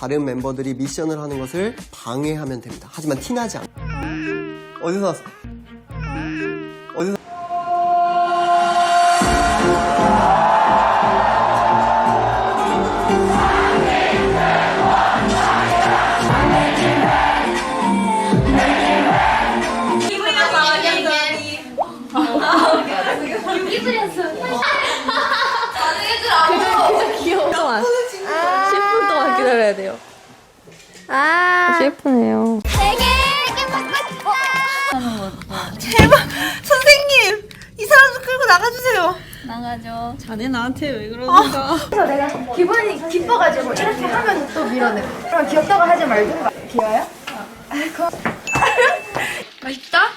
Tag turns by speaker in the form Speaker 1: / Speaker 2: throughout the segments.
Speaker 1: 다른 멤버들이 미션을 하는 것을 방해하면 됩니다. 하지만 티나지 않고. 어디서 왔어?
Speaker 2: 기다려야 돼요. 아, 예쁘네요.
Speaker 3: 선생님 이 사람 좀 끌고 나가주세요.
Speaker 2: 나가죠.
Speaker 3: 자네 나한테 왜 그러는가?
Speaker 4: 그래서 내가 기분이 기뻐가지고 이렇게 하면 또 밀어내. 그럼 귀엽다고 하지 말든가. 귀여워요?
Speaker 5: 맛있다?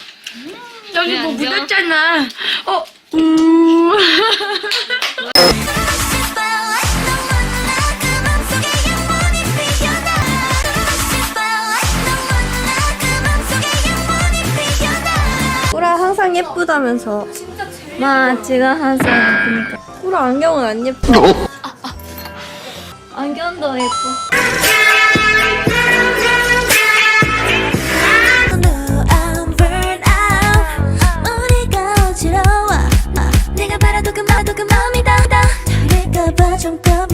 Speaker 5: 여기 뭐 묻었잖아. 어, 우.
Speaker 2: 항상 예쁘다면서. 마, 지금 항상 예쁘니까. 꾸라 안경은 안 예뻐. 안경도 예뻐.
Speaker 6: 아, 그그 마음이 다다 다를까봐 좀나